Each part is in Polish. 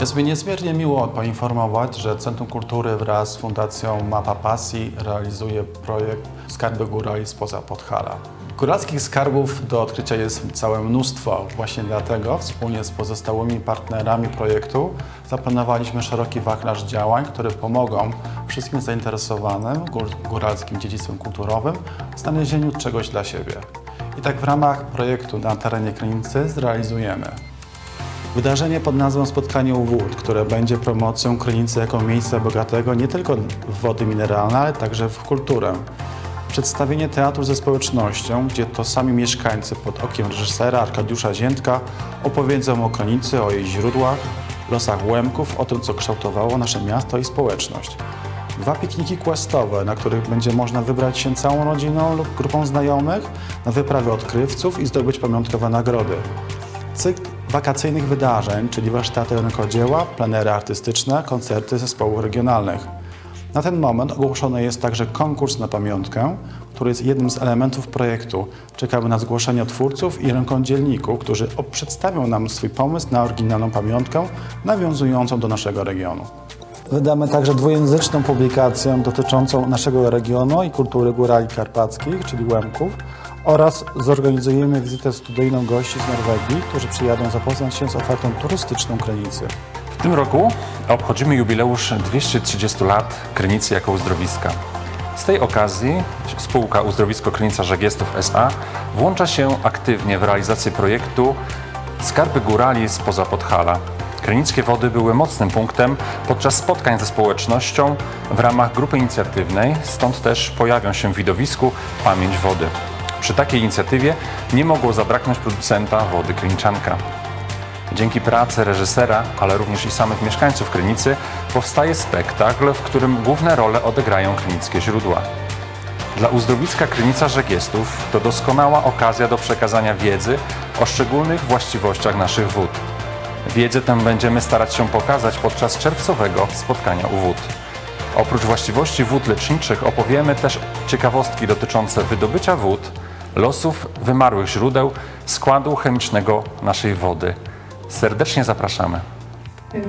Jest mi niezmiernie miło poinformować, że Centrum Kultury wraz z Fundacją Mapa Pasji realizuje projekt Skarby Górali spoza Podhala. Góralskich skarbów do odkrycia jest całe mnóstwo. Właśnie dlatego wspólnie z pozostałymi partnerami projektu zaplanowaliśmy szeroki wachlarz działań, które pomogą wszystkim zainteresowanym gór- góralskim dziedzictwem kulturowym w znalezieniu czegoś dla siebie. I tak w ramach projektu na terenie Krynicy zrealizujemy Wydarzenie pod nazwą Spotkanie u Wód, które będzie promocją Krynicy jako miejsca bogatego nie tylko w wody mineralne, ale także w kulturę. Przedstawienie teatru ze społecznością, gdzie to sami mieszkańcy pod okiem reżysera Arkadiusza Ziętka opowiedzą o Krynicy, o jej źródłach, losach Łemków, o tym, co kształtowało nasze miasto i społeczność. Dwa pikniki questowe, na których będzie można wybrać się całą rodziną lub grupą znajomych na wyprawy odkrywców i zdobyć pamiątkowe nagrody. Cykl wakacyjnych wydarzeń, czyli warsztaty rękodzieła, plenery artystyczne, koncerty zespołów regionalnych. Na ten moment ogłoszony jest także konkurs na pamiątkę, który jest jednym z elementów projektu. Czekamy na zgłoszenia twórców i rękodzielników, którzy przedstawią nam swój pomysł na oryginalną pamiątkę nawiązującą do naszego regionu. Wydamy także dwujęzyczną publikację dotyczącą naszego regionu i kultury górali karpackich, czyli Łemków, oraz zorganizujemy wizytę studyjną gości z Norwegii, którzy przyjadą zapoznać się z ofertą turystyczną Krynicy. W tym roku obchodzimy jubileusz 230 lat Krynicy jako uzdrowiska. Z tej okazji spółka Uzdrowisko Krynica Żegiestów S.A. włącza się aktywnie w realizację projektu Skarby Górali spoza Podhala. Krynickie wody były mocnym punktem podczas spotkań ze społecznością w ramach grupy inicjatywnej, stąd też pojawią się w widowisku Pamięć Wody. Przy takiej inicjatywie nie mogło zabraknąć producenta wody Kryniczanka. Dzięki pracy reżysera, ale również i samych mieszkańców Krynicy powstaje spektakl, w którym główne role odegrają krynickie źródła. Dla uzdrowiska Krynica Żegiestów to doskonała okazja do przekazania wiedzy o szczególnych właściwościach naszych wód. Wiedzę tę będziemy starać się pokazać podczas czerwcowego spotkania u wód. Oprócz właściwości wód leczniczych opowiemy też ciekawostki dotyczące wydobycia wód, losów wymarłych źródeł, składu chemicznego naszej wody. Serdecznie zapraszamy.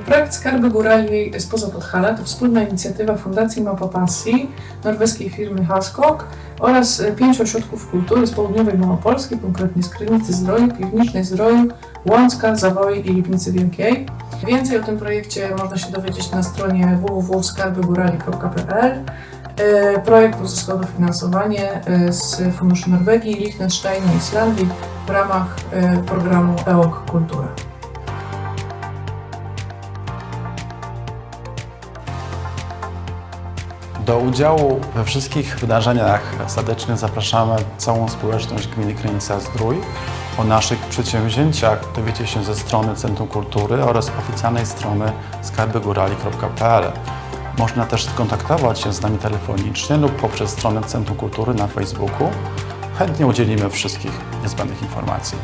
Projekt Skarby Górali spoza Podhala to wspólna inicjatywa Fundacji Mapa Pasji, norweskiej firmy Haskok oraz pięciu ośrodków kultury z południowej Małopolski, konkretnie z Krynicy Zdroju, Piwnicznej Zdroju, Łącka, Zawoi i Lipnicy Wielkiej. Więcej o tym projekcie można się dowiedzieć na stronie www.skarbygórali.pl. E, Projekt uzyskał dofinansowanie e, z Funduszy Norwegii, Liechtensteinu i Islandii w ramach e, programu EOK Kultura. Do udziału we wszystkich wydarzeniach serdecznie zapraszamy całą społeczność gminy Krynica Zdrój. O naszych przedsięwzięciach dowiecie się ze strony Centrum Kultury oraz oficjalnej strony skarbygórali.pl. Można też skontaktować się z nami telefonicznie lub poprzez stronę Centrum Kultury na Facebooku. Chętnie udzielimy wszystkich niezbędnych informacji.